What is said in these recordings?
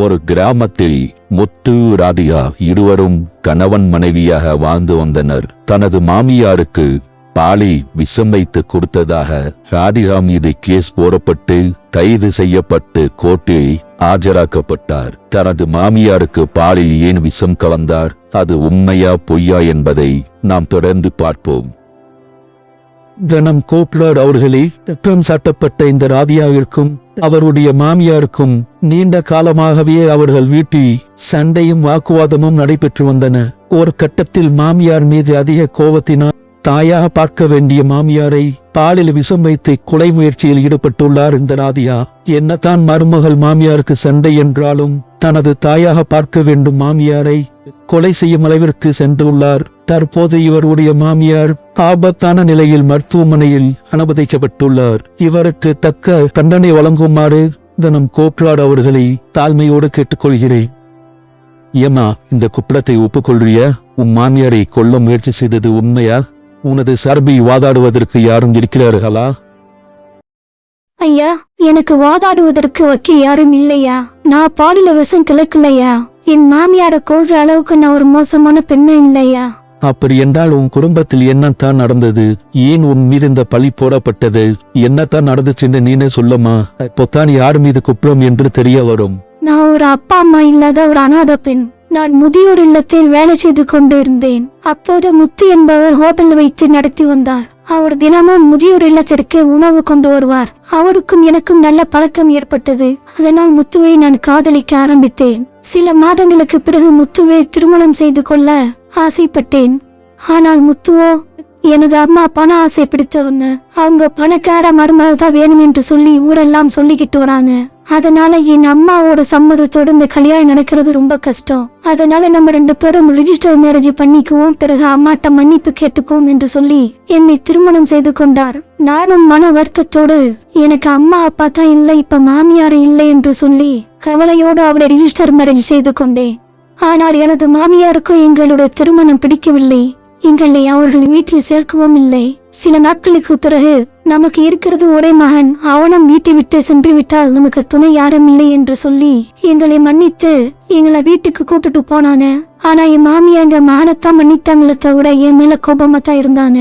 ஒரு கிராமத்தில் முத்து ராதிகா இருவரும் கணவன் மனைவியாக வாழ்ந்து வந்தனர். தனது மாமியாருக்கு பாலை விஷம் வைத்து கொடுத்ததாக ராதிகா மீது கேஸ் போடப்பட்டு கைது செய்யப்பட்டு கோர்ட்டில் ஆஜராக்கப்பட்டார். தனது மாமியாருக்கு பாலில் ஏன் விஷம் கலந்தார்? அது உண்மையா பொய்யா என்பதை நாம் தொடர்ந்து பார்ப்போம். தினம் கோப்லர் அவர்களே குற்றம் சாட்டப்பட்ட இந்த ராதியாவிற்கும் அவருடைய மாமியாருக்கும் நீண்ட காலமாகவே அவர்கள் வீட்டில் சண்டையும் வாக்குவாதமும் நடைபெற்று வந்தன. ஒரு கட்டத்தில் மாமியார் மீது அதிக கோபத்தினால் தாயாக பார்க்க வேண்டிய மாமியாரை பாலில் விஷம் வைத்து கொலை முயற்சியில் ஈடுபட்டுள்ளார் இந்த ராதியா என்னதான் மருமகள் மாமியாருக்கு சண்டை என்றாலும் தனது தாயாக பார்க்க வேண்டும் மாமியாரை கொலை செய்யும் அளவிற்கு சென்றுள்ளார். தற்போது இவருடைய மாமியார் ஆபத்தான நிலையில் மருத்துவமனையில் அனுமதிக்கப்பட்டுள்ளார். இவருக்கு தக்க தண்டனை வழங்குமாறு தினம் கோப்ராட் அவர்களை தாழ்மையோடு கேட்டுக்கொள்கிறேன். ஏமா இந்த குப்படத்தை ஒப்புக்கொள்றிய? உன் மாமியாரை கொல்ல முயற்சி செய்தது உண்மையா? உனது சார்பை வாதாடுவதற்கு யாரும் இருக்கிறார்களா? ஐயா எனக்கு வாதாடுவதற்கு வக்கீல் யாரும் இல்லையா? நான் பாலில விஷம் கிளக்கலையா என் மாமியார கொள்ற அளவுக்கு நான் ஒரு மோசமான பெண்ணு இல்லையா? அப்படி என்றால் உன் குடும்பத்தில் என்னத்தான் நடந்தது? ஏன் உன் மீது இந்த பழி போடப்பட்டது? என்னத்தான் நடந்துச்சுன்னு நீனே சொல்லமா? அப்போத்தான் யார் மீது குற்றம் என்று தெரிய வரும். நான் ஒரு அப்பா அம்மா இல்லாத ஒரு அனாத பெண். நான் முதியோர் இல்லத்தில் வேலை செய்து கொண்டிருந்தேன். அப்போது முத்து என்பவர் ஹோட்டல் வைத்து நடத்தி வந்தார். அவர் தினமும் முதியோர் இல்லத்திற்கு உணவு கொண்டு வருவார். அவருக்கும் எனக்கும் நல்ல பழக்கம் ஏற்பட்டது. அதனால் முத்துவை நான் காதலிக்க ஆரம்பித்தேன். சில மாதங்களுக்கு பிறகு முத்துவை திருமணம் செய்து கொள்ள ஆசைப்பட்டேன். ஆனால் முத்துவோ எனது அம்மா பண ஆசை பிடித்தவங்க. அவங்க பணக்கார மருமகள் தான் வேணும் என்று சொல்லி ஊரெல்லாம் சொல்லிக்கிட்டு வராங்க. அதனால என் அம்மாவோட சம்மதத்தோட இந்த கல்யாணம் நடக்கிறது ரொம்ப கஷ்டம். அதனால நம்ம ரெண்டு பேரும் ரிஜிஸ்டர் மேரேஜ் பண்ணிக்குவோம். பிறகு அம்மாட்ட மன்னிப்பு கேட்டுக்குவோம் என்று சொல்லி என்னை திருமணம் செய்து கொண்டார். நானும் மன வருத்தத்தோடு எனக்கு அம்மா அப்பா தான் இல்லை இப்ப மாமியார் இல்லை என்று சொல்லி கவலையோடு அவரை ரிஜிஸ்டர் மேரேஜ் செய்து கொண்டேன். ஆனால் எனது மாமியாருக்கும் எங்களுடைய திருமணம் பிடிக்கவில்லை. எங்களை அவர்கள் வீட்டில் சேர்க்கவும் இல்லை. சில நாட்களுக்கு பிறகு நமக்கு இருக்கிறது ஒரே மகன். அவனும் வீட்டை விட்டு சென்று விட்டால் நமக்கு துணை யாரும் இல்லை என்று சொல்லி எங்களை மன்னித்து எங்களை வீட்டுக்கு கூட்டிட்டு போனாங்க ஆனா என் மாமியா எங்க மகனைத்தான் மன்னித்தாங்களே தவிர என் மேல கோபமா தான் இருந்தாங்க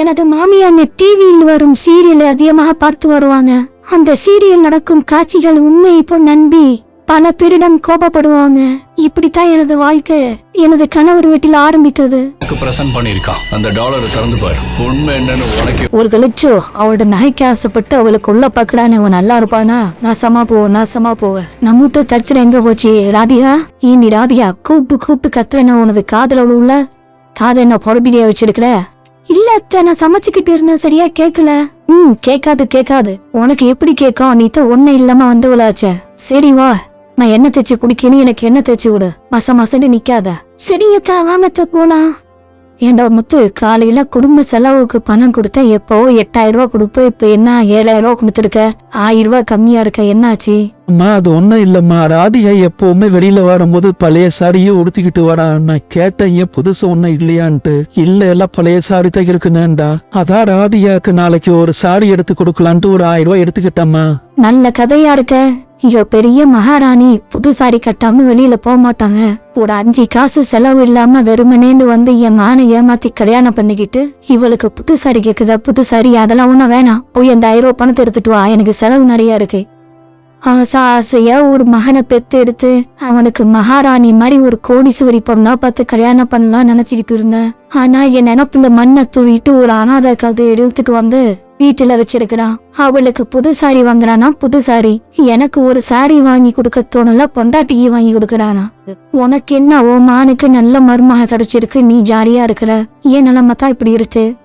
எனது மாமியாங்க டிவியில் வரும் சீரியலை அதிகமாக பார்த்து வருவாங்க அந்த சீரியல் நடக்கும் காட்சிகள் உண்மை இப்போ நம்பி பல பேரிடம் கோபப்படுவாங்க. இப்படித்தான் எனது வாழ்க்கை எனது கணவர் வீட்டில் ஆரம்பித்தது. எனக்கு பிரசன்ட் பண்ணியிருக்கான். அந்த டாலரை திறந்து பாரு. உண்மை என்னன்னு உனக்கு ஒரு கழிச்சோ அவளோட நகைக்கு ஆசைப்பட்டு அவளுக்கு உள்ள பாக்குறான்னு அவன் நல்லா இருப்பானா? நாசமா போவ நாசமா போவ நம்மகிட்ட தச்சுற எங்க போச்சு? ராதிகா? நீ ராதிகா? கூப்பிட்டு கூப்பிட்டு கத்துறேன்னு உனது காதல உள்ள? காதை என்ன பொறப்பிடியா வச்சிருக்கிற? இல்ல அத்தை நான் சமைச்சுக்கிட்டு இருந்தேன் சரியா கேக்கல. ம் கேக்காது கேக்காது. உனக்கு எப்படி கேட்கும்? நீ தான் ஒண்ணு இல்லாம வந்தவளாச்சே. சரி வா. நான் என்ன தேய்ச்சி குடிக்கணும் எனக்கு என்ன தேய்ச்சி விடு. மாசம் மாசம் நிக்காத. சரிங்கத்தா வாங்கத்த போலாம். ஏண்டா முத்து காலையில குடும்ப செலவுக்கு பணம் கொடுத்த எப்போ எட்டாயிரம் ரூபாய் கொடுப்ப இப்ப என்ன ஏழாயிரம் ரூபாய் கொடுத்துருக்க? ஆயிரம் ரூபாய் கம்மியா இருக்க என்னாச்சு? அம்மா அது ஒண்ணும் இல்லம்மா. ராதிகா எப்பவுமே வெளியில வரும்போது பழைய சாரியே உடுத்திக்கிட்டு வரா. நான் கேட்டேன் ஏன் புதுசு ஒண்ணும் இல்லையான்ட்டு. இல்ல எல்லாம் பழைய சாரி தான் இருக்குனேண்டா அதான் ராதிகாக்கு நாளைக்கு ஒரு சாரி எடுத்து கொடுக்கலான்ட்டு ஒரு ஆயிரம் ரூபாய் எடுத்துக்கிட்டம்மா. நல்ல கதையா இருக்க. ஐயோ பெரிய மகாராணி புது சாரி கட்டாம வெளியில போக மாட்டாங்க. ஒரு அஞ்சு காசு செலவு இல்லாம வெறுமனேன்னு வந்து என் மானை ஏமாத்தி கல்யாணம் பண்ணிக்கிட்டு இவளுக்கு புது சாரி கேக்குதா புது சாரி அதெல்லாம் ஒன்றும் வேணாம். போய் அந்த ஐரோ பணத்தை எடுத்துட்டு வா எனக்கு செலவு நிறைய இருக்கு. ஆசை ஆசையா ஒரு மகனை பெத்து எடுத்து அவனுக்கு மகாராணி மாதிரி ஒரு கோடீஸ்வரி பொண்ணா பார்த்து கல்யாணம் பண்ணலாம் நினைச்சிட்டு இருந்தேன். ஆனா என் நினப்புல மண்ணை தூவிட்டு ஒரு அனாதை கதை எழுத்துக்கு வந்து வீட்டுல வச்சிருக்கிறான் அவளுக்கு புது சாரி வாங்குறானா? புது சாரி எனக்கு ஒரு சாரி வாங்கி கொடுக்க தோணல பொண்டாட்டிக்கு வாங்கி கொடுக்கறானா? உனக்கு என்ன ஓ மானுக்கு நல்ல மருமக கிடைச்சிருக்கு நீ ஜாலியா இருக்கிற? ஏன் நிலைமை தான் இப்படி இருக்கு?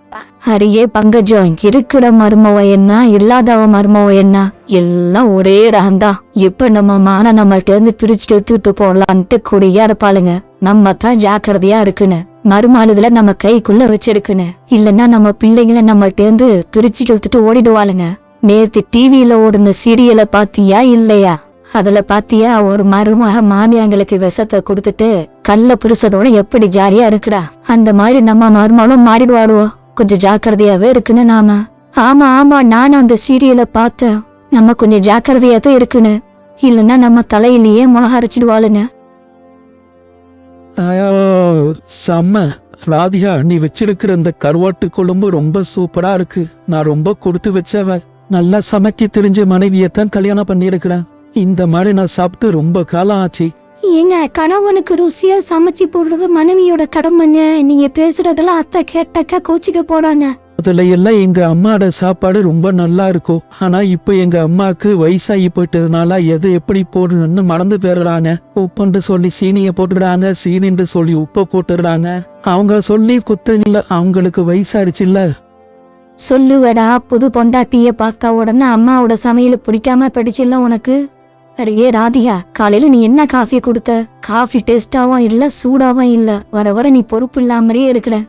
ஹரியே பங்கஜம் இருக்கிற மருமவ என்ன இல்லாதவ மருமவ என்ன? எல்லாம் ஒரே ரகம்தான் இப்ப நம்ம மான நம்மள்ட்ட இருந்து பிரிச்சுட்டு எடுத்துட்டு போலான்ட்டு கூடியா இருப்பாளுங்க. நம்ம தான் ஜாக்கிரதையா இருக்குன்னு. மறுமாளுதுல நம்ம கைக்குள்ள வச்சிருக்குன்னு. இல்லன்னா நம்ம பிள்ளைங்களை நம்மள்ட்ட இருந்து பிரிச்சு எடுத்துட்டு ஓடிடுவாளுங்க. நேத்து டிவியில ஓடுன சீரியலை பாத்தியா இல்லையா? அதுல பாத்தியா ஒரு மருமக மாமியாங்களுக்கு விஷத்தை கொடுத்துட்டு கள்ள புருஷனோட எப்படி ஜாலியா இருக்கிறா? அந்த மாதிரி நம்ம மருமகளும் மாறிடுவாடுவோ கொஞ்சம் ஜாக்கிரதையாவே இருக்குன்னு நாம. ஆமா ஆமா நானும் அந்த சீரியலை பார்த்தேன். நம்ம கொஞ்சம் ஜாக்கிரதையா தான் இருக்குன்னு. இல்லைன்னா நம்ம தலையிலேயே மிளகா அரைச்சிடுவாளுங்க செம்ம. ராதிகா நீ வச்சிருக்கிற இந்த கருவாட்டு குழம்பு ரொம்ப சூப்பரா இருக்கு. நான் ரொம்ப கொடுத்து வச்சவ. நல்லா சமைக்க தெரிஞ்ச மனைவியத்தான் கல்யாணம் பண்ணியிருக்கிறேன். இந்த மாதிரி நான் சாப்பிட்டு ரொம்ப காலம் ஆச்சு. ஏங்க கணவனுக்கு ருசியா சமைச்சு போடுறது மனைவியோட கடமைங்க. நீங்க பேசுறதெல்லாம் அத்தை கேட்டாக்கா கோச்சிக்க போறாங்க. அதுல எல்லாம் எங்க அம்மாவோட சாப்பாடு ரொம்ப நல்லா இருக்கும். ஆனா இப்ப எங்க அம்மாக்கு வயசாகி போயிட்டதுனால எது எப்படி போடணும்னு மறந்து போயிடுறாங்க. உப்புன்னு சொல்லி சீனிய போட்டுடுறாங்க சீனின்னு சொல்லி உப்பை போட்டுடுறாங்க. அவங்க சொல்லி குத்தம் இல்ல அவங்களுக்கு வயசாயிடுச்சு இல்ல? சொல்லுவடா புது பொண்டாட்டிய பார்க்க உடனே அம்மாவோட சமையல் பிடிக்காம படிச்சுல உனக்கு? அரையே ராதியா காலையில நீ என்ன காஃபி கொடுத்த? காஃபி டேஸ்டாவும் இல்ல சூடாவும் இல்ல? வர வர நீ பொறுப்பு இல்லாமலே இருக்கிற.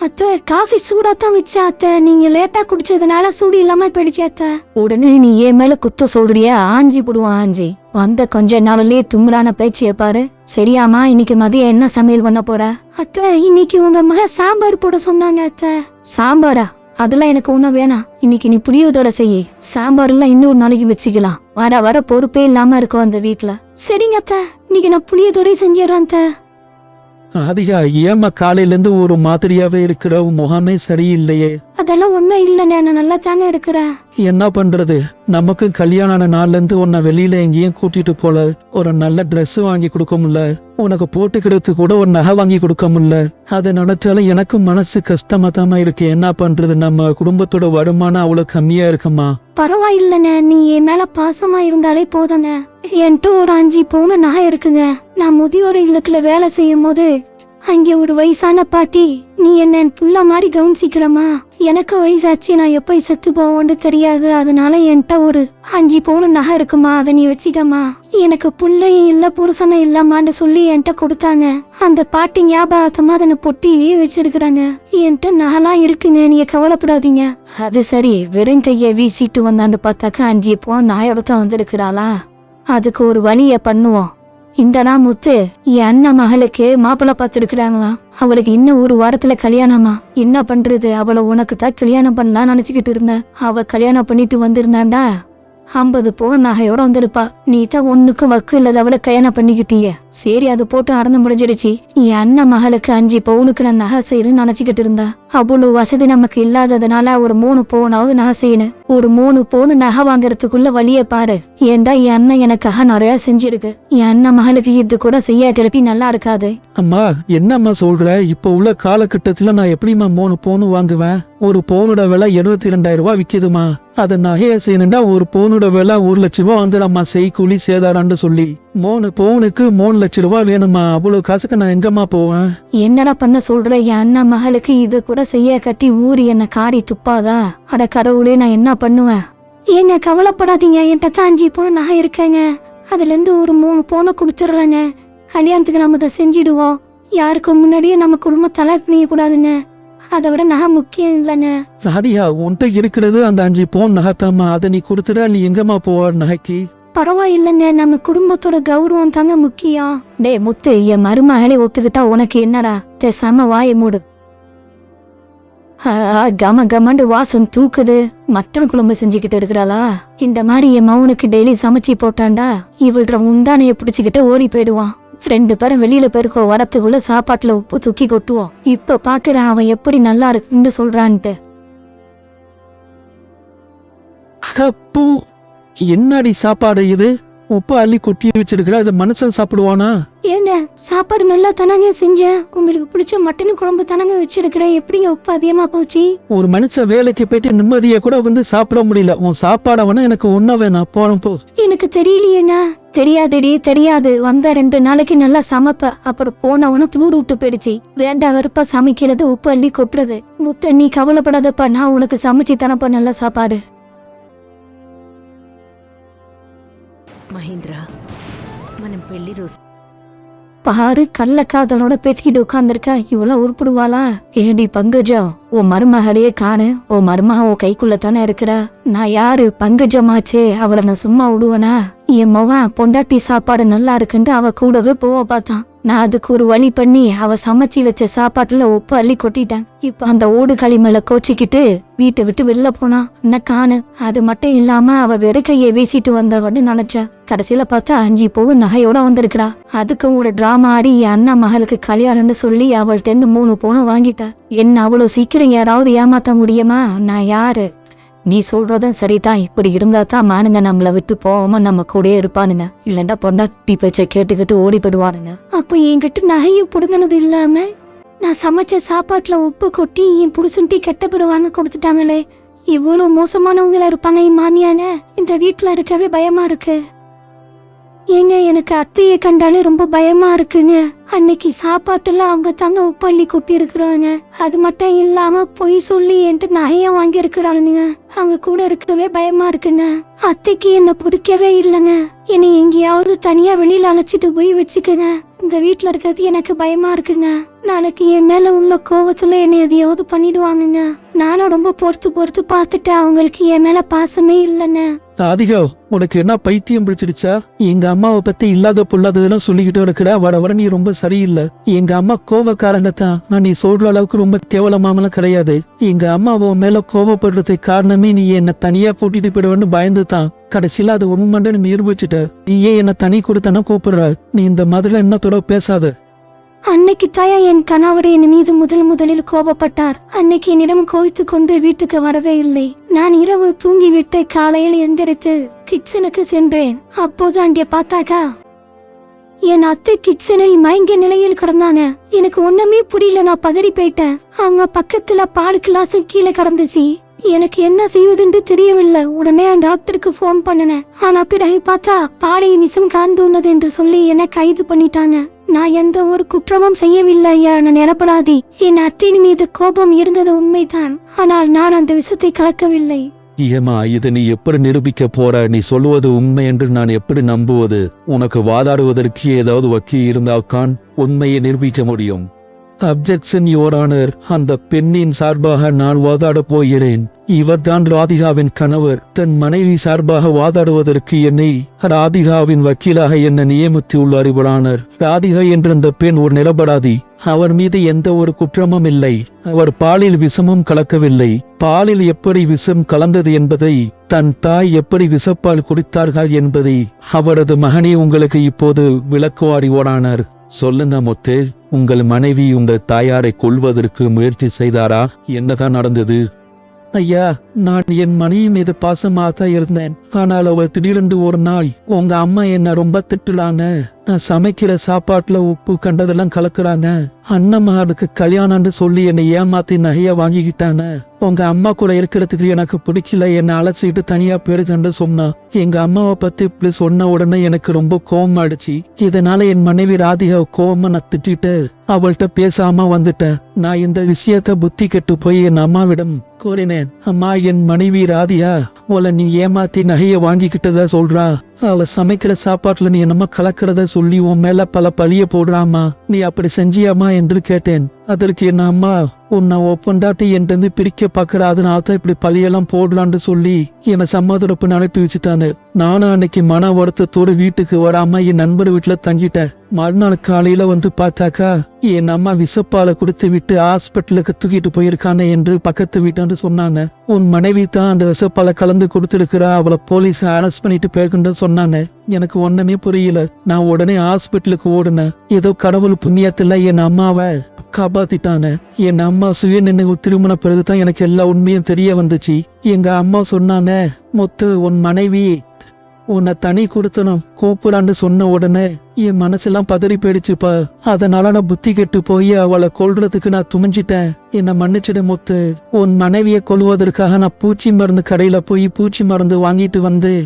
அத்தை காஃபி சூடா தான் வச்ச அத்தை. நீங்க லேட்டா குடிச்சதுனால சூடு இல்லாம போயிடுச்சு அத்தை. உடனே நீ ஏன் மேல குத்த சொல்றியா ஆஞ்சி போடுவான் ஆஞ்சி. வந்த கொஞ்ச நாளிலேயே தும்முறான பேச்சிய பாரு. சரியாமா இன்னைக்கு மதியம் என்ன சமையல் பண்ண போற? அத்தை இன்னைக்கு உங்க மக சாம்பார் போட சொன்னாங்க அத்தை. சாம்பாரா? அதெல்லாம் எனக்கு ஒன்றும் வேணாம். இன்னைக்கு நீ புளியோதோட செய்ய. சாம்பார் எல்லாம் இன்னொரு நாளைக்கு வச்சுக்கலாம். வர வர பொறுப்பே இல்லாம இருக்கும் அந்த வீட்ல. சரிங்க அத்தை. இன்னைக்கு நான் புளியோதோட செஞ்சிடறேன் அத்தை. ராதிகா ஏம்மா காலையில இருந்து ஒரு மாதிரியாவே இருக்கிற முகமே சரியில்லையே? அதெல்லாம் ஒன்றும் இல்லைண்ணே நான் நல்லா தாங்க இருக்கிறேன் என்ன பண்றது? நமக்கு கல்யாணம் ஆன நாள்ல இருந்து உன்னை வெளியில எங்கேயும் கூட்டிட்டு போல. ஒரு நல்ல Dress வாங்கி கொடுக்க முடியல. உனக்கு போட்டுக்கிறதுக்கு கூட ஒரு நகை வாங்கி கொடுக்க முடியல. அதை நினைச்சாலும் எனக்கும் மனசு கஷ்டமா தாமா இருக்கு. என்ன பண்றது? நம்ம குடும்பத்தோட வருமானம் அவ்வளவு கம்மியா இருக்குமா? பரவாயில்லண்ணே. நீ என் மேல பாசமா இருந்தாலே போதுங்க என்கிட்ட ஒரு அஞ்சு பவுன் நகை இருக்குங்க. நான் முதியோர் இல்லத்துல வேலை செய்யும் போது அங்கே ஒரு வயசான பாட்டி நீ என்ன புள்ள மாதிரி கவனிச்சிக்கிறமா எனக்கு வயசாச்சு நான் எப்போ செத்து போவோன்னு தெரியாது. அதனால என்கிட்ட ஒரு அஞ்சு பவுன் நகை இருக்குமா அதை நீ வச்சுக்கம்மா. எனக்கு புள்ளையும் இல்ல புருஷனும் இல்லம்மான்னு சொல்லி என்கிட்ட கொடுத்தாங்க. அந்த பாட்டி ஞாபகத்தமா அதை பொட்டியே வச்சிருக்கிறாங்க. என்கிட்ட நகைலாம் இருக்குங்க நீங்க கவலைப்படாதீங்க. அது சரி வெறும் கையை வீசிட்டு வந்தான்னு பார்த்தாக்கா அஞ்சு பவுன் நாயோட தான் வந்திருக்கிறாளா? அதுக்கு ஒரு வழிய பண்ணுவோம். இந்த நாள் முத்து என் அண்ணன் மகளுக்கு மாப்பிள்ள பார்த்துருக்குறாங்களா? அவளுக்கு இன்னும் ஒரு வாரத்துல கல்யாணமா என்ன பண்றது? அவளை உனக்கு தான் கல்யாணம் பண்ணலாம் நினைச்சுக்கிட்டு இருந்தேன். அவ கல்யாணம் பண்ணிட்டு வந்திருந்தாண்டா? ஐம்பது பவுன் நகையோட வந்திருப்பா. நீ தான் ஒண்ணுக்கும் வக்கு இல்லாத அவளை கல்யாணம் பண்ணிக்கிட்டீங்க. சரி அது போட்டு அறந்து முடிஞ்சிடுச்சு. என் அண்ணன் மகளுக்கு அஞ்சு பவுனுக்கு நான் நகை செய்யணும்னு நினைச்சுக்கிட்டு இருந்தா. அவ்வளவு வசதி நமக்கு இல்லாததுனால ஒரு மூணு பவுனாவது நகை செய்யணும் ஒரு மூணு பவுன் நகை வாங்குறதுக்குள்ள வழிய பாரு. ஏன்டா என் அண்ணன் எனக்காக நிறைய செஞ்சிருக்கு. என் அண்ணன் மகளுக்கு இது கூட செய்ய கிளப்பி நல்லா இருக்காது. அம்மா என்னம்மா சொல்ற? இப்ப உள்ள காலகட்டத்துல நான் எப்படிமா மூணு பவுன் வாங்குவேன்? ஒரு பவுனோட விலை எழுபத்தி ரெண்டாயிரம் ரூபாய் விற்கிதுமா அதை நகையை செய்யணுண்டா ஒரு பவுனோட விலை ஒரு லட்ச ரூபாய் வந்து நம்ம செய்கூலி சேதாரான்னு சொல்லி. மூணு பவுனுக்கு மூணு லட்ச ரூபாய் வேணுமா? அவ்வளவு காசுக்கு நான் எங்கம்மா போவேன்? என்னடா பண்ண சொல்ற? என் அண்ணன் மகளுக்கு இது கூட செய்ய கட்டி ஊறி என்ன காரி துப்பாதா? அட கடவுளே நான் என்ன பண்ணுவேன்? ஏங்க கவலைப்படாதீங்க. என்கிட்ட தான் அஞ்சு பவுன் நகை இருக்கேங்க. அதுல இருந்து ஒரு மூணு பவுனை கொடுத்துட்றேங்க கல்யாணத்துக்கு நம்ம இதை செஞ்சிடுவோம். யாருக்கும் முன்னாடியே நம்ம குடும்ப தலை கூடாதுங்க அதை விட நகை முக்கியம் இல்லைங்க ராதியா உன்கிட்ட இருக்கிறது அந்த அஞ்சு பவுன் நகைத்தாம்மா. அதை நீ கொடுத்துட்டா நீ எங்கம்மா போவ நகைக்கு? பரவாயில்லைங்க நம்ம குடும்பத்தோட கௌரவம் தாங்க முக்கியம். டேய் முத்து என் மருமகளே ஒத்துக்கிட்டா உனக்கு என்னடா? பேசாம வாயை மூடு. ஆ, கம கமண்டு வாசம் தூக்குது. மட்டன் குழம்பு செஞ்சுக்கிட்டு இருக்கிறாளா? இந்த மாதிரி என் மௌனுக்கு டெய்லி சமைச்சு போட்டாண்டா? இவள்ற முந்தானைய பிடிச்சிக்கிட்டு ஓடி போயிடுவான். ரெண்டு பேரும் வெளியில பெருக்கோ வரத்துக்குள்ள சாப்பாட்டுல உப்பு தூக்கி கொட்டுவோம். இப்ப பாக்கட அவன் எப்படி நல்லா இருக்குன்னு சொல்றான்ட்டு. அப்பூ என்னடி சாப்பாடு இது? உப்பு அள்ளி கொட்டி வச்சிருக்கிற அது மனுஷன் சாப்பிடுவானா? ஏங்க சாப்பாடு நல்லா தானங்க செஞ்சேன். உங்களுக்கு பிடிச்ச மட்டன் குழம்பு தானங்க வச்சிருக்கிறேன். எப்படிங்க உப்பு அதிகமா போச்சு? ஒரு மனுஷன் வேலைக்கு போயிட்டு நிம்மதியா கூட வந்து சாப்பிட முடியல. உன் சாப்பாடை வேணா எனக்கு ஒன்ன வேணாம் போறோம் போ. எனக்கு தெரியலையேங்க. தெரியாதுடி தெரியாது. வந்த ரெண்டு நாளைக்கு நல்லா சமைப்ப. அப்புறம் போனவனும் தூடு விட்டு போயிடுச்சு. வேண்டா வெறுப்பா சமைக்கிறது உப்பு அள்ளி கொட்டுறது. முத்த நீ கவலைப்படாதப்பா. நான் உனக்கு சமைச்சு தரப்ப நல்ல சாப்பாடு. మహేంద్ర మనం పెళ్లి రోజు பாரு கள்ள காதலோட பேசிக்கிட்டு உட்கார்ந்திருக்கா இவ்வளவு உருப்பிடுவாளா ஏடி பங்கஜம் உன் மருமகளையே காணு உன் மருமக உன் கைக்குள்ள தானே இருக்கிறா நான் யாரு பங்கஜமாச்சே அவளை நான் சும்மா விடுவனா என் மவன் பொண்டாட்டி சாப்பாடு நல்லா இருக்குன்ட்டு அவ கூடவே போவ பார்த்தான் நான் அதுக்கு ஒரு வழி பண்ணி அவ சமைச்சு வச்ச சாப்பாட்டுல உப்பு அள்ளி கொட்டிட்டேன். இப்ப அந்த ஓடு களிமேல கோச்சிக்கிட்டு வீட்டை விட்டு வெளில போனா என்ன காணு? அது மட்டும் இல்லாம அவ வெறும் கையை வீசிட்டு வந்தவன்னு நினைச்சேன். கடைசியில பார்த்தா அஞ்சு பவுன் நகையோட வந்திருக்கிறா. அதுக்கு ஒரு டிராமா ஆடி என் அண்ணா மகளுக்கு கல்யாணம்னு சொல்லி அவள்கிட்ட மூணு பவுன் வாங்கிட்டா. என்ன அவ்வளவு சீக்கிரம் யாராவது ஏமாத்த முடியுமா? நான் யாரு? நீ சொல்றதும் சரிதான். இப்படி இருந்தா தான் மானுங்க நம்மளை விட்டு போகாம நம்ம கூடயே இருப்பானுங்க. இல்லைன்னா பொண்டாட்டி பேச்சை கேட்டுக்கிட்டு ஓடி போயிடுவானுங்க அப்போ என்கிட்ட நகையும் புடுங்கினது இல்லாம நான் சமைச்ச சாப்பாட்டுல உப்பு கொட்டி என் புருஷன்ட்டி கெட்ட பிறவாங்க கொடுத்துட்டாங்களே. இவ்வளவு மோசமானவங்களா இருப்பாங்க என் மாமியானே. இந்த வீட்டுல இருக்கவே பயமா இருக்கு. ஏங்க எனக்கு அத்தையை கண்டாலே ரொம்ப பயமா இருக்குங்க. அன்னைக்கு சாப்பாட்டுல அவங்க தாங்க உப்பள்ளி கொட்டி இருக்கிறாங்க அது மட்டும் இல்லாம பொய் சொல்லி என்கிட்ட நகைய வாங்கி இருக்கிறாளுங்க அவங்க கூட இருக்கவே பயமா இருக்குங்க. அத்தைக்கு என்ன பிடிக்கவே இல்லைங்க. என்னை எங்கேயாவது தனியா வெளியில அழைச்சிட்டு போய் வச்சுக்கங்க. இந்த வீட்டில் இருக்கிறது எனக்கு பயமா இருக்குங்க. நாளைக்கு என் மேல உள்ள கோவத்துல என்னை எதையாவது பண்ணிடுவாங்கங்க. நானும் ரொம்ப பொறுத்து பொறுத்து பார்த்துட்டேன் அவங்களுக்கு என் மேல பாசமே இல்லைன்னு ராதிகா உனக்கு என்ன பைத்தியம் பிடிச்சிடுச்சா? எங்க அம்மாவை பத்தி இல்லாத பொல்லாததெல்லாம் சொல்லிக்கிட்டு இருக்கிற வர வர நீ ரொம்ப சரியில்லை. எங்க அம்மா கோவக்காரங்க தான். நான் நீ சொல்ற அளவுக்கு ரொம்ப கேவலமாமலாம் கிடையாது. எங்க அம்மா உன் மேல கோவப்படுறதுக்கு காரணமே நீ என்ன தனியா கூட்டிட்டு போயிடுவேன்னு பயந்து தான். கடைசியில அது உண்மைன்னு நிரூபிச்சுட்ட நீ ஏன் என்ன தனி கொடுத்தனா கூப்பிடுற. நீ இந்த மாதிரி என்னத்தோட பேசாத. அன்னைக்கு தாயா என் கணவர் என் மீது முதல் முதலில் கோபப்பட்டார். அன்னைக்கு என்னிடம் கோவித்து கொண்டு வீட்டுக்கு வரவே இல்லை. நான் இரவு தூங்கிவிட்டு காலையில் எந்திரித்து கிச்சனுக்கு சென்றேன். அப்போது அங்கே பார்த்தாக்கா என் அத்தை கிச்சனில் மயங்கிய நிலையில் கிடந்தாங்க. எனக்கு ஒண்ணுமே புரியல நான் பதறி போயிட்டேன். அவங்க பக்கத்துல பால் கிளாஸும் கீழே கிடந்துச்சு. எனக்கு என்ன செய்வதுன்னு தெரியவில்லை. உடனே டாக்டருக்கு ஃபோன் பண்ணினேன். ஆனா பிறகு பார்த்தா பாலை விஷம் காந்து உள்ளது என்று சொல்லி என்னை கைது பண்ணிட்டாங்க. நான் எந்த ஒரு குற்றமும் செய்யவில்லை என நிரப்பராதி என் அத்தையின் மீது கோபம் இருந்தது உண்மைதான். ஆனால் நான் அந்த விஷத்தை கலக்கவில்லை. ஏமா இது நீ எப்படி நிரூபிக்க போற? நீ சொல்லுவது உண்மை என்று நான் எப்படி நம்புவது? உனக்கு வாதாடுவதற்கு ஏதாவது வக்கீல் இருந்தால்தான் உண்மையை நிரூபிக்க முடியும். அப்ஜெக்ஷன் யுவர் ஆனர் அந்த பெண்ணின் சார்பாக நான் வாதாடப் போகிறேன். இவர்தான் ராதிகாவின் கணவர். தன் மனைவி சார்பாக வாதாடுவதற்கு என்னை ராதிகாவின் வக்கீலாக என்ன நியமித்துள்ளார் இவரானர். ராதிகா என்ற அந்த பெண் ஒரு நிலப்படாதி. அவர் மீது எந்த ஒரு குற்றமும் இல்லை. அவர் பாலில் விஷமும் கலக்கவில்லை. பாலில் எப்படி விஷம் கலந்தது என்பதை தன் தாய் எப்படி விஷப்பால் குடித்தார்கள் என்பதை அவரது மகனே உங்களுக்கு இப்போது விளக்குவாரி ஓடானார் சொல்லுங்க முத்து உங்கள் மனைவி உங்கள் தாயாரை கொல்வதற்கு முயற்சி செய்தாரா? என்னதான் நடந்தது? ஐயா நான் என் மனைவி மீது பாசமாக தான் இருந்தேன். ஆனால் அவள் திடீரென்று ஒரு நாள் உங்க அம்மா என்ன ரொம்ப திட்டுலாங்க நான் சமைக்கிற சாப்பாட்டுல உப்பு கண்டதெல்லாம் கலக்குறாங்க. அண்ணம்மாருக்கு கல்யாணம்னு சொல்லி என்னை ஏமாத்தி நகைய வாங்கிக்கிட்டாங்க. உங்க அம்மா கூட இருக்கிறதுக்கு எனக்கு பிடிக்கல என்னை அழைச்சிட்டு தனியா போயிருக்கேன்னு சொன்னா எங்க அம்மாவை பத்தி இப்படி சொன்ன உடனே எனக்கு ரொம்ப கோபம் ஆயிடுச்சு. இதனால என் மனைவி ராதிகா கோபமா நான் திட்டிட்டு அவள்கிட்ட பேசாம வந்துட்டேன். நான் இந்த விஷயத்த புத்தி கெட்டு போய் என் அம்மாவிடம் கூறினேன். அம்மா என் மனைவி ராதியா உல நீ ஏமாத்தி நகைய வாங்கிக்கிட்டதா சொல்றா? அவள் சமைக்கிற சாப்பாட்டுல நீ என்னமோ கலக்கிறத சொல்லி உன் மேல பல பழிய போடுறாமா நீ அப்படி செஞ்சியாமா என்று கேட்டேன். அதற்கு என்ன அம்மா உன்னை ஒப்பண்டாட்டி என்றிருந்து பிரிக்க பாக்குற அதனால தான் இப்படி பழியெல்லாம் போடலான்னு சொல்லி என்னை சம்மதரப்பு அனுப்பி வச்சுட்டாங்க நானும் அன்னைக்கு மன வருத்தத்தோடு வீட்டுக்கு வராம என் நண்பர் வீட்டுல தங்கிட்டேன். மறுநாள் காலையில வந்து பார்த்தாக்கா என் அம்மா விசப்பால கொடுத்து விட்டு ஹாஸ்பிட்டலுக்கு தூக்கிட்டு போயிருக்கானே என்று பக்கத்து வீட்டாண்டு சொன்னாங்க. உன் மனைவி தான் அந்த விசப்பால கலந்து கொடுத்துருக்கிறா அவளை போலீஸ் அரெஸ்ட் பண்ணிட்டு போயிருக்குன்னு சொன்னாங்க. எனக்கு ஒன்றுமே புரியல. நான் உடனே ஹாஸ்பிட்டலுக்கு ஓடுனேன். ஏதோ கடவுள் புண்ணியத்துல என் அம்மாவை காப்பாத்திட்டாங்க. என் அம்மா சுய நினைவு திருமண பிறகுதான் எனக்கு எல்லா உண்மையும் தெரிய வந்துச்சு. எங்க அம்மா சொன்னானே முத்து உன் மனைவி உன்னை தனி கொடுத்தனும் கூப்பிடான்னு சொன்ன உடனே என் மனசெல்லாம் பதறி போயிடுச்சுப்பா. அதனால நான் புத்தி கெட்டு போய் அவளை கொல்றதுக்கு நான் துணிஞ்சிட்டேன். என்னை மன்னிச்சிடு முத்து. உன் மனைவியை கொல்வதற்காக நான் பூச்சி மருந்து கடையில போய் பூச்சி மருந்து வாங்கிட்டு வந்து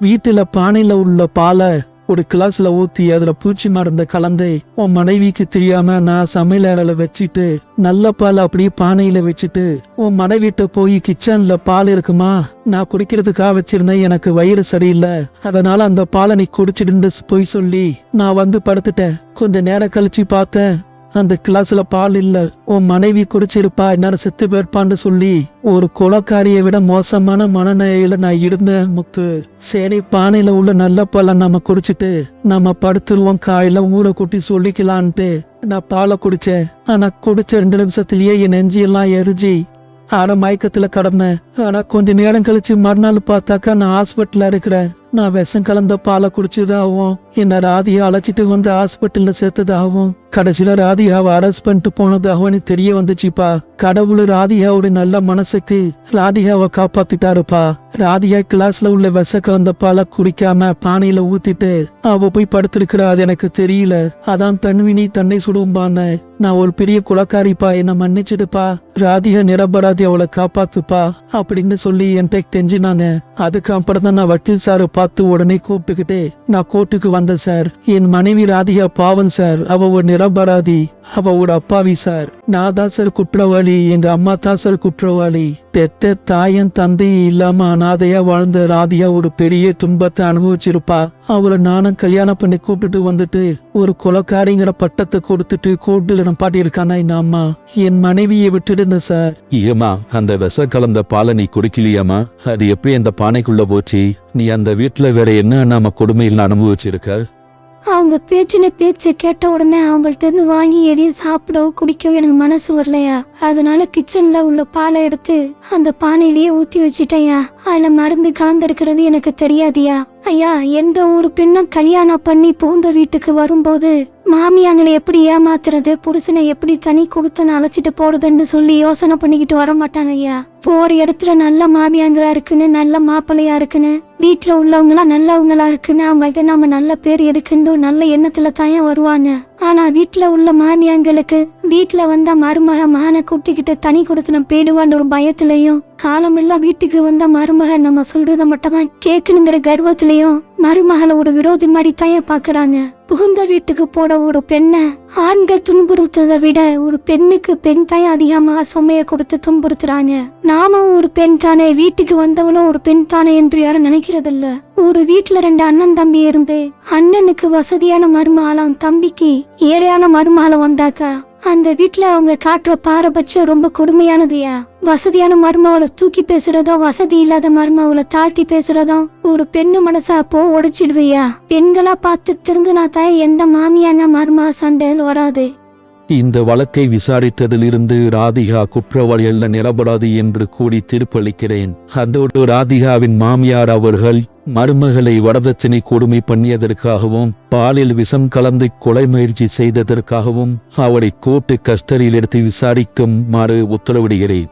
வீட்டுல பானையில உள்ள பாலை ஒரு கிளாஸ்ல ஊத்தி அதுல பூச்சி மருந்த கலந்து உன் மனைவிக்கு தெரியாம நான் சமையல் அறையில வச்சுட்டு நல்ல பால் அப்படியே பானையில வச்சுட்டு உன் மனைவிட்ட போய் கிச்சன்ல பால் இருக்குமா? நான் குடிக்கிறதுக்காக வச்சிருந்தேன் எனக்கு வயிறு சரியில்லை. அதனால அந்த பாலை நீ குடிச்சிடுன்னு போய் சொல்லி நான் வந்து படுத்துட்டேன். கொஞ்ச நேரம் கழிச்சு பார்த்தேன் அந்த கிளாஸ்ல பால் இல்ல. உன் மனைவி குடிச்சிருப்பா என்னால செத்து போயிருப்பான்னு சொல்லி ஒரு குலக்காரியை விட மோசமான மனநிலையில நான் இருந்தேன் முத்து. சரி பானையில உள்ள நல்ல பழம் நம்ம குடிச்சிட்டு நம்ம படுத்துருவோம் காயில ஊரை கூட்டி சொல்லிக்கலான்ட்டு நான் பாலை குடிச்சேன். ஆனா குடிச்ச ரெண்டு நிமிஷத்துலயே என் நெஞ்சியெல்லாம் எரிஞ்சி ஆனா மயக்கத்துல கடந்தேன். ஆனா கொஞ்ச நேரம் கழிச்சு மறுநாள் பார்த்தாக்கா நான் ஹாஸ்பிட்டல்ல இருக்கிறேன். நான் விஷம் கலந்த பாலை குடிச்சதாகவும் என்ன ராதியா அழைச்சிட்டு வந்து ஹாஸ்பிட்டல்ல சேர்த்ததாகவும் கடைசியில ராதியாவை அரெஸ்ட் பண்ணிட்டு போனதாகவும் எனக்கு தெரிய வந்துச்சுப்பா. கடவுள் ராதியாவோட நல்ல மனசுக்கு ராதியாவை காப்பாத்திட்டாருப்பா. ராதியா கிளாஸ்ல உள்ள விஷ கலந்த பாலை குடிக்காம பானையில ஊத்திட்டு அவ போய் படுத்திருக்கிறா அது எனக்கு தெரியல. அதான் தன்வினி தன்னை சுடும்பான நான் ஒரு பெரிய குலக்காரிப்பா என்ன மன்னிச்சிடுப்பா. ராதிகா நிரபராதி அவளை காப்பாத்துப்பா அப்படின்னு சொல்லி என்கிட்ட தெரிஞ்சினாங்க. அதுக்கு அப்புறம் தான் நான் வக்கீல் சாரை பார்த்து உடனே கூப்பிட்டுக்கிட்டு நான் கோர்ட்டுக்கு வந்தேன் சார் என் மனைவி ராதிகா பாவம் சார் அவ ஒரு நிரபராதி. அவ ஒரு அப்பாவி சார். நான் தான் சார் குற்றவாளி எங்க அம்மா தான் சார் குற்றவாளி. பெத்த தாயன் தந்தையும் இல்லாம அனாதையா வாழ்ந்த ராதியா ஒரு பெரிய துன்பத்தை அனுபவிச்சிருப்பா. அவளை நானும் கல்யாணம் பண்ணி கூப்பிட்டுட்டு வந்துட்டு ஒரு குலக்காரிங்கிற பட்டத்தை கொடுத்துட்டு கோர்ட்டில் பாட்டி இருக்கானா அம்மா? என் மனைவியை விட்டுடுங்க சார். ஏமா அந்த விச கலந்த பாலை நீ குடிக்கலையாமா அது எப்படி அந்த பானைக்குள்ள போச்சு? நீ அந்த வீட்டுல வேற என்ன நாம கொடுமையில் அனுபவிச்சிருக்க? அவங்க பேச்சின பேச்சை கேட்ட உடனே அவங்கள்ட்ட இருந்து வாங்கி எதையும் சாப்பிடவோ குடிக்கவோ எனக்கு மனசு வரலையா? அதனால கிச்சன்ல உள்ள பாலை எடுத்து அந்த பானையிலேயே ஊத்தி வச்சிட்டேயா அதுல மருந்து கலந்திருக்கிறது எனக்கு தெரியாதியா? ஐயா எந்த ஒரு பெண்ணும் கல்யாணம் பண்ணி பூந்த வீட்டுக்கு வரும்போது மாமியாங்களை எப்படி ஏமாத்துறது? புருஷனை எப்படி தனி கொடுத்தன அழைச்சிட்டு போறதுன்னு சொல்லி யோசனை பண்ணிக்கிட்டு வர மாட்டாங்க ஐயா. போற இடத்துல நல்ல மாமியாங்களா இருக்குன்னு நல்ல மாப்பிள்ளையா இருக்குன்னு வீட்டுல உள்ளவங்களா நல்லவங்களா இருக்குன்னு அவங்க நம்ம நல்ல பேர் இருக்குன்னு நல்ல எண்ணத்துல தான் வருவாங்க ஆனா வீட்டுல உள்ள மாமியாங்களுக்கு வீட்டுல வந்த மருமக மகனை கூட்டிக்கிட்டு தனி கொடுத்து போயிடுவான்னு ஒரு பயத்திலையும் காலமெல்லாம் வீட்டுக்கு வந்த மருமக நம்ம சொல்றத மட்டும் தான் கேட்கணுங்கிற கர்வத்திலையும் மருமகளை ஒரு விரோதி மாதிரி தாய பாக்குறாங்க புகுந்த வீட்டுக்கு போற ஒரு பெண்ணை ஆண்கள் துன்புறுத்துறதை விட ஒரு பெண்ணுக்கு பெண் தாய் அதிகமாக சுமையை கொடுத்து துன்புறுத்துறாங்க. நாம ஒரு பெண் தானே வீட்டுக்கு வந்தவளும் ஒரு பெண் தானே என்று யாரும் நினைக்கிறது இல்ல ஒரு வீட்டுல ரெண்டு அண்ணன் தம்பி இருந்து அண்ணனுக்கு வசதியான மருமகளும் தம்பிக்கு ஏழையான மருமகளும் வந்தாக்கா அந்த வீட்டுல அவங்க காட்டுற பாரபட்சம் ரொம்ப கொடுமையானதுயா. வசதியான மருமவளை தூக்கி பேசுறதோ வசதி இல்லாத மருமவளை தாழ்த்தி பேசுறதோ ஒரு பெண்ணு மனசா அப்போ உடைச்சிடுவியா பெண்களா பார்த்து திருந்தினா தான் எந்த மாமியான மருமக சண்டையில் வராது. இந்த வழக்கை விசாரித்ததிலிருந்து ராதிகா குற்றவாளி அல்ல நிரபராதி என்று கூறி தீர்ப்பளிக்கிறேன். அதோடு ராதிகாவின் மாமியார் அவர்கள் மருமகளை வரதட்சணை கொடுமை பண்ணியதற்காகவும் பாலில் விஷம் கலந்து கொலை முயற்சி செய்ததற்காகவும் அவரை கூட்டு கஸ்டடியில் எடுத்து விசாரிக்குமாறு உத்தரவிடுகிறேன்.